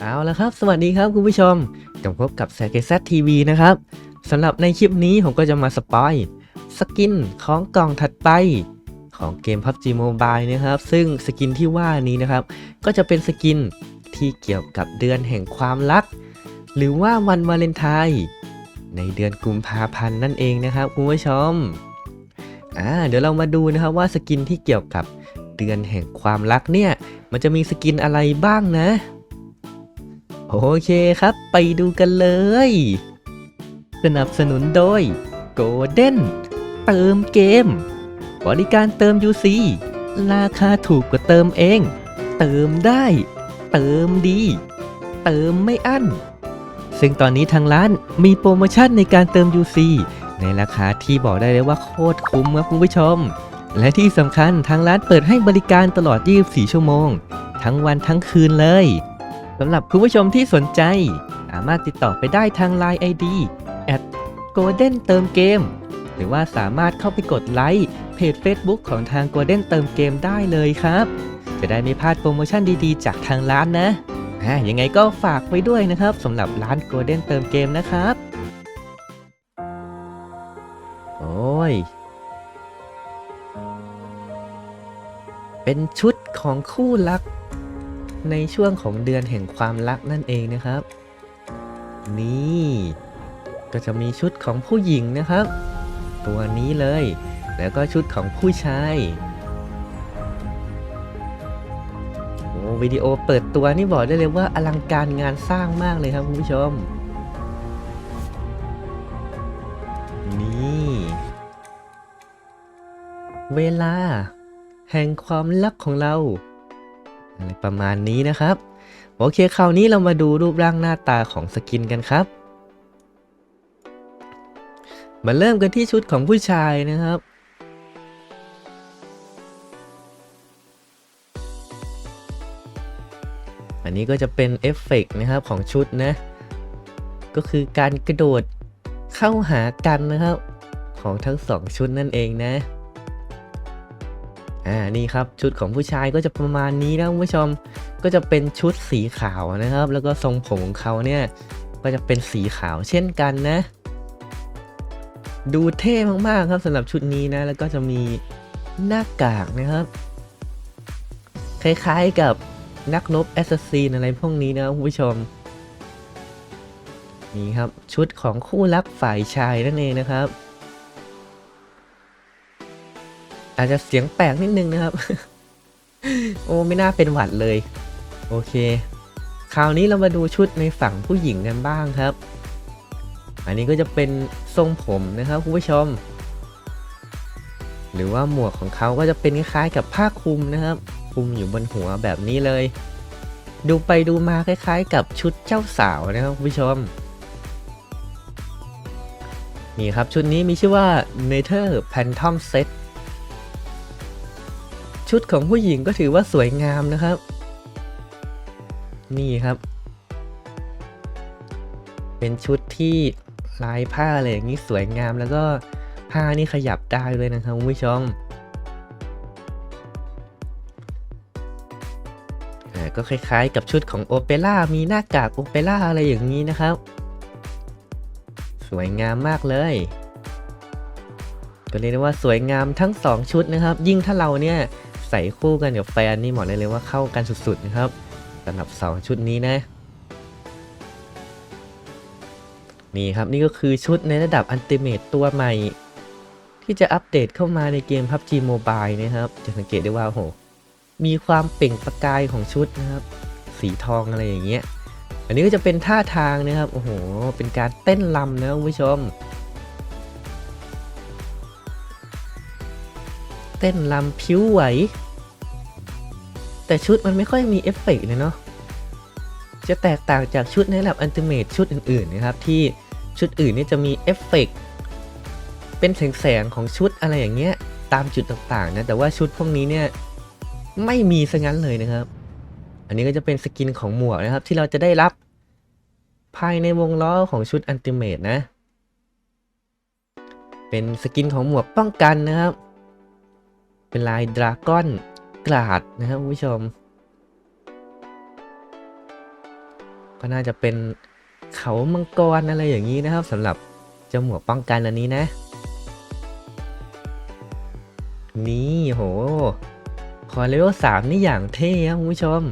เอาละครับ สวัสดีครับคุณผู้ชมกลับพบกับแซกเซทีวีนะครับสำหรับในคลิปนี้ผมก็จะมาสปอยสกินของกล่องถัดไป ของเกม PUBG Mobile นะครับ ซึ่งสกินที่ว่านี้นะครับ ก็จะเป็นสกินที่เกี่ยวกับเดือนแห่งความรัก หรือว่าวันวาเลนไทน์ในเดือนกุมภาพันธ์นั่นเองนะครับคุณผู้ชมอ่าเดี๋ยวเรามาดูนะครับว่าสกินที่เกี่ยวกับเดือนแห่งความรักเนี่ย มันจะมีสกินอะไรบ้างนะ โอเคครับ ไปดูกันเลย สนับสนุนโดย Golden เติมเกม บริการเติม UC ราคาถูกกว่าเติมเอง เติมได้ เติมดี เติมไม่อั้น ซึ่งตอนนี้ทางร้านมีโปรโมชั่นในการเติม UC ในราคาที่บอกได้เลยว่าโคตรคุ้มครับคุณผู้ชม และที่สำคัญทางร้านเปิดให้บริการตลอด 24 ชั่วโมง ทั้งวันทั้งคืนเลย สำหรับคุณผู้ชมที่สนใจ สามารถติดต่อไปได้ทาง Line ID at golden เติมเกม หรือว่าสามารถเข้าไปกดไลค์เพจ Facebook ของทาง Golden เติมเกมได้เลยครับ จะได้ไม่พลาดโปรโมชั่นดีๆ จากทางร้านนะอ่ายังไงก็ฝากไว้ด้วยนะครับสำหรับร้าน Golden เติมเกมนะครับ โอ้ย เป็นชุดของคู่รัก ในช่วงของเดือนแห่งความรักนั่นเองนะครับ นี่ ก็จะมีชุดของผู้หญิงนะครับ ตัวนี้เลย แล้วก็ชุดของผู้ชายโอ้วิดีโอเปิดตัวนี่บอกได้เลยว่าอลังการงานสร้างมากเลยครับคุณผู้ชม นี่ เวลา แห่งความรักของเรา อะไรประมาณนี้นะครับ โอเคคราวนี้เรามาดูรูปร่างหน้าตาของสกินกันครับ มาเริ่มกันที่ชุดของผู้ชายนะครับอันนี้ก็จะเป็นเอฟเฟกต์นะครับของชุดนะ ก็คือการกระโดดเข้าหากันนะครับ ของทั้งสองชุดนั่นเองนะ อ่านี่ครับชุดของผู้ชายก็จะประมาณนี้นะคุณผู้ชมก็จะเป็นชุดสีขาวนะครับ แล้วก็ทรงผมของเขาเนี่ยก็จะเป็นสีขาวเช่นกันนะ ดูเท่มากๆครับสำหรับชุดนี้นะ แล้วก็จะมีหน้ากากนะครับ คล้ายๆกับนักรบแอสซัสซินอะไรพวกนี้นะคุณผู้ชมนี่ครับชุดของคู่รักฝ่ายชายนั่นเองนะครับ อาจจะเสียงแปลกนิดนึงนะครับ โอ้ไม่น่าเป็นหวัดเลย โอเค คราวนี้เรามาดูชุดในฝั่งผู้หญิงกันบ้างครับ อันนี้ก็จะเป็นทรงผมนะครับคุณผู้ชม หรือว่าหมวกของเขาก็จะเป็นคล้ายๆกับผ้าคลุมนะครับคลุมอยู่บนหัวแบบนี้เลย ดูไปดูมาคล้ายๆ กับชุดเจ้าสาวนะครับคุณผู้ชมนี่ครับชุดนี้มีชื่อว่า Nether Phantom Set ชุดของผู้หญิงก็ถือว่าสวยงามนะครับ นี่ครับ เป็นชุดที่ลายผ้าอะไรอย่างนี้สวยงามแล้วก็ผ้านี่ขยับได้เลยนะครับคุณผู้ชมก็คล้ายๆ กับชุดของโอเปร่ามีหน้ากากโอเปร่าอะไรอย่างนี้นะครับ สวยงามมากเลย ก็เรียกได้ว่าสวยงามทั้ง 2 ชุดนะครับ ยิ่งถ้าเราเนี่ย ส่คู่กันกับแฟนนี่บอกได้เลยว่าเข้ากันสุดๆนะครับสำหรับ2ชุดนี้นะ นี่ครับนี่ก็คือชุดในระดับอันติเมตตัวใหม่ ที่จะอัปเดตเข้ามาในเกม PUBG Mobile นะครับ จะสังเกตได้ว่าโหมีความเปล่งประกายของชุดนะครับ สีทองอะไรอย่างเงี้ยอันนี้ก็จะเป็นท่าทางนะครับ โอ้โห เป็นการเต้นลำนะคุณผู้ชม เต้นลำผิวไหว แต่ชุดมันไม่ค่อยมีเอฟเฟกต์เลยเนาะจะแตกต่างจากชุดในระดับอันติเมตชุดอื่นๆนะครับ ที่ชุดอื่นนี่จะมีเอฟเฟกต์เป็นแสงๆของชุดอะไรอย่างเงี้ยตามจุดต่างๆนะแต่ว่าชุดพวกนี้เนี่ยไม่มีซะงั้นเลยนะครับ อันนี้ก็จะเป็นสกินของหมวกนะครับ ที่เราจะได้รับภายในวงล้อของชุดอันติเมตนะ เป็นสกินของหมวกป้องกันนะครับ เป็นลายดราก้อน กราดนะครับผู้ชม ก็น่าจะเป็นเขามังกรอะไรอย่างนี้นะครับสำหรับเจ้าหมวกป้องกันอันนี้นะ นี่โหพอเลเวลสามนี่อย่างเท่ครับผู้ชม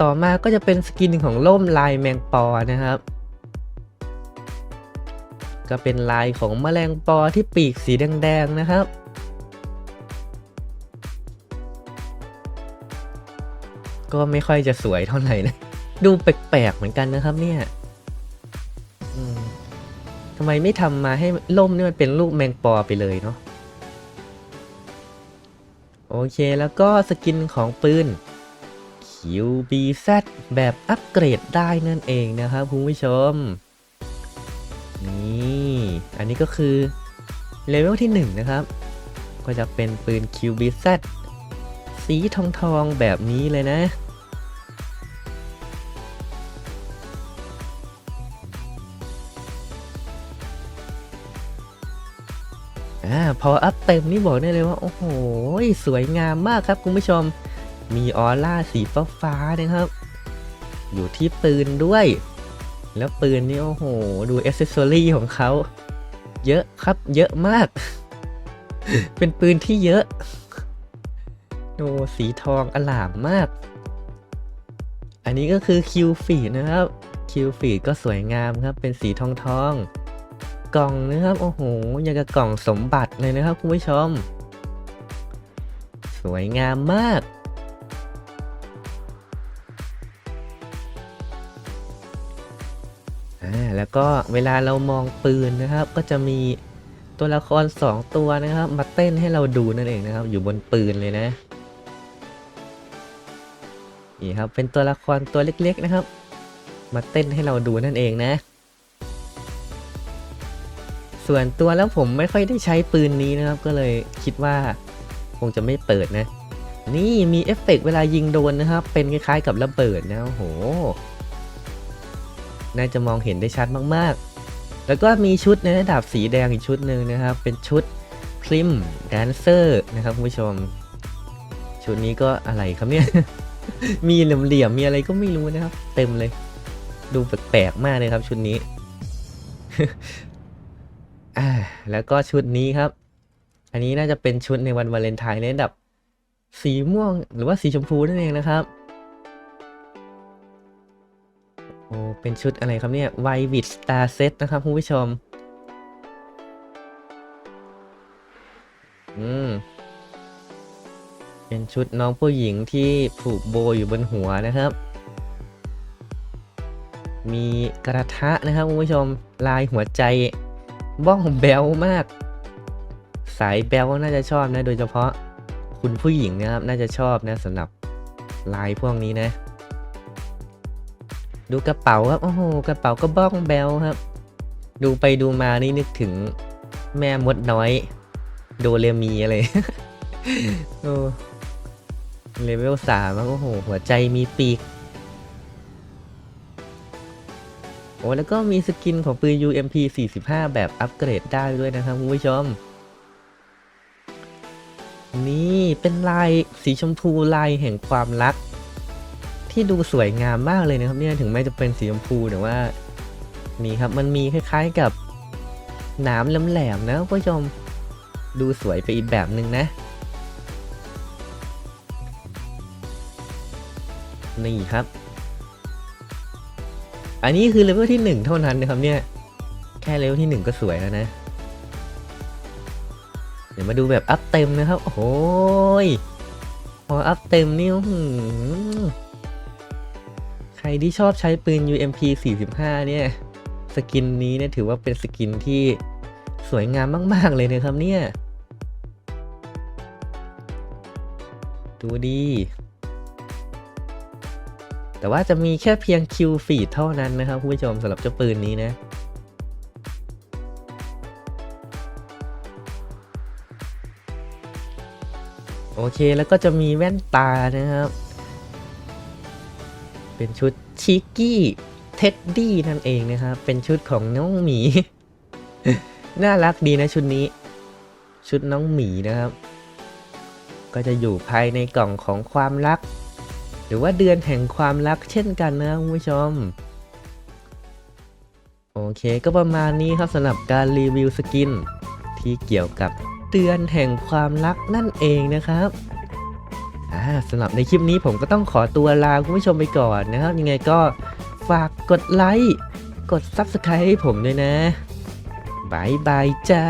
ต่อมาก็จะเป็นสกินของล่มลายแมงปอนะครับก็เป็นลายของแมลงปอที่ปีกสีแดงๆนะครับ ก็ไม่ค่อยจะสวยเท่าไหร่นะดูแปลกๆเหมือนกันนะครับ เนี่ยทำไมไม่ทำมาให้ล่มนี่มันเป็นรูปแมงปอไปเลยเนาะโอเคแล้วก็สกินของปืน QBZ แบบอัปเกรดได้นั่นเองนะครับคุณผู้ชม นี่ อันนี้ก็คือเลเวลที่ 1 นะครับ ก็จะเป็นปืน QBZ สีทองทองแบบนี้เลยนะ อ่า พออัพเต็มนี่บอกได้เลยว่า โอ้โห สวยงามมากครับคุณผู้ชม มีออร่าสีฟ้าฟ้านะครับ อยู่ที่ปืนด้วย แล้วปืนนี่โอ้โห ดูอ c เซสซอรี่ของเขา เยอะครับ เยอะมาก เป็นปืนที่เยอะ โอ้สีทองอลามมาก อันนี้ก็คือคิวฟีดนะครับ คิวฟีดก็สวยงามครับ เป็นสีทองทอง กล่องนะครับ โอ้โหอยางกับกล่องสมบัติเลยนะครับคุณผู้ชม สวยงามมากอ่าแล้วก็เวลาเรามองปืนนะครับ ก็จะมีตัวละคร 2 ตัวนะครับ มาเต้นให้เราดูนั่นเองนะครับ อยู่บนปืนเลยนะ นี่ครับ เป็นตัวละครตัวเล็กๆนะครับ มาเต้นให้เราดูนั่นเองนะ ส่วนตัวแล้วผมไม่ค่อยได้ใช้ปืนนี้นะครับ ก็เลยคิดว่าคงจะไม่เปิดนะ นี่มีเอฟเฟกต์เวลายิงโดนนะครับ เป็นคล้ายๆกับระเบิดนะโอ้โห น่าจะมองเห็นได้ชัดมากๆ แล้วก็มีชุดในะดับสีแดงอีกชุดหนึ่งนะครับ เป็นชุดพริมแดนเซอร์นะครับคุณผู้ชม ชุดนี้ก็อะไรครับเนี่ย มีเหลี่ยมๆมีอะไรก็ไม่รู้นะครับ เต็มเลย ดูแปลกๆมากเลยครับ ชุดนี้อ่าแล้วก็ชุดนี้ครับ อันนี้น่าจะเป็นชุดในวันวาเลนไทน์ในระดับ สีม่วงหรือว่าสีชมพูนั่นเองนะครับโอ้เป็นชุดอะไรครับเนี่ยไววิดสตาร์เซตนะครับคุณผู้ชม อืม เป็นชุดน้องผู้หญิงที่ผูกโบอยู่บนหัวนะครับ มีกระทะนะครับคุณผู้ชมลายหัวใจ บ้องแบลมาก สายแบลน่าจะชอบนะ โดยเฉพาะคุณผู้หญิงนะครับน่าจะชอบนะสำหรับลายพวกนี้นะ ดูกระเป๋าครับโอ้โหกระเป๋าก็บ้องแบลครับ ดูไปดูมานี่นึกถึงแม่มดน้อย โดเรมีอะไร โอ้ เลเวลสามโอ้โห หัวใจมีปีก โอ้แล้วก็มีสกินของปืน UMP 45 แบบอัปเกรดได้ด้วยนะครับคุณผู้ชม นี่เป็นลายสีชมพูลายแห่งความรัก ที่ดูสวยงามมากเลยนะครับเนี่ยถึงแม้จะเป็นสีชมพูแต่ว่า นี่ครับมันมีคล้ายๆกับหนามแหลมๆนะคุณผู้ชม ดูสวยไปอีกแบบหนึ่งนะ นี่ครับ อันนี้คือเลเวลที่หนึ่งเท่านั้นนะครับเนี่ย แค่เลเวลที่หนึ่งก็สวยแล้วนะ เดี๋ยวมาดูแบบอัพเต็มนะครับ โอ้โหยพออัพเต็มนี่ใครที่ชอบใช้ปืน UMP 45 เนี่ย สกินนี้เนี่ยถือว่าเป็นสกินที่สวยงามมาก ๆ เลยนะครับเนี่ย ดูดี แต่ว่าจะมีแค่เพียงคิวฟีดเท่านั้นนะครับคุณผู้ชมสำหรับเจ้าปืนนี้นะโอเค แล้วก็จะมีแว่นตานะครับ เป็นชุดชิกกี้เท็ดดี้นั่นเองนะครับ เป็นชุดของน้องหมี น่ารักดีนะชุดนี้ ชุดน้องหมีนะครับ ก็จะอยู่ภายในกล่องของความรัก หรือว่าเดือนแห่งความรักเช่นกันนะคุณผู้ชม โอเคก็ประมาณนี้ครับสำหรับการรีวิวสกิน ที่เกี่ยวกับเดือนแห่งความรักนั่นเองนะครับสำหรับในคลิปนี้ผมก็ต้องขอตัวลาคุณผู้ชมไปก่อนนะครับ ยังไงก็ฝากกดไลค์ กด Subscribe ให้ผมด้วยนะบายบายจ้า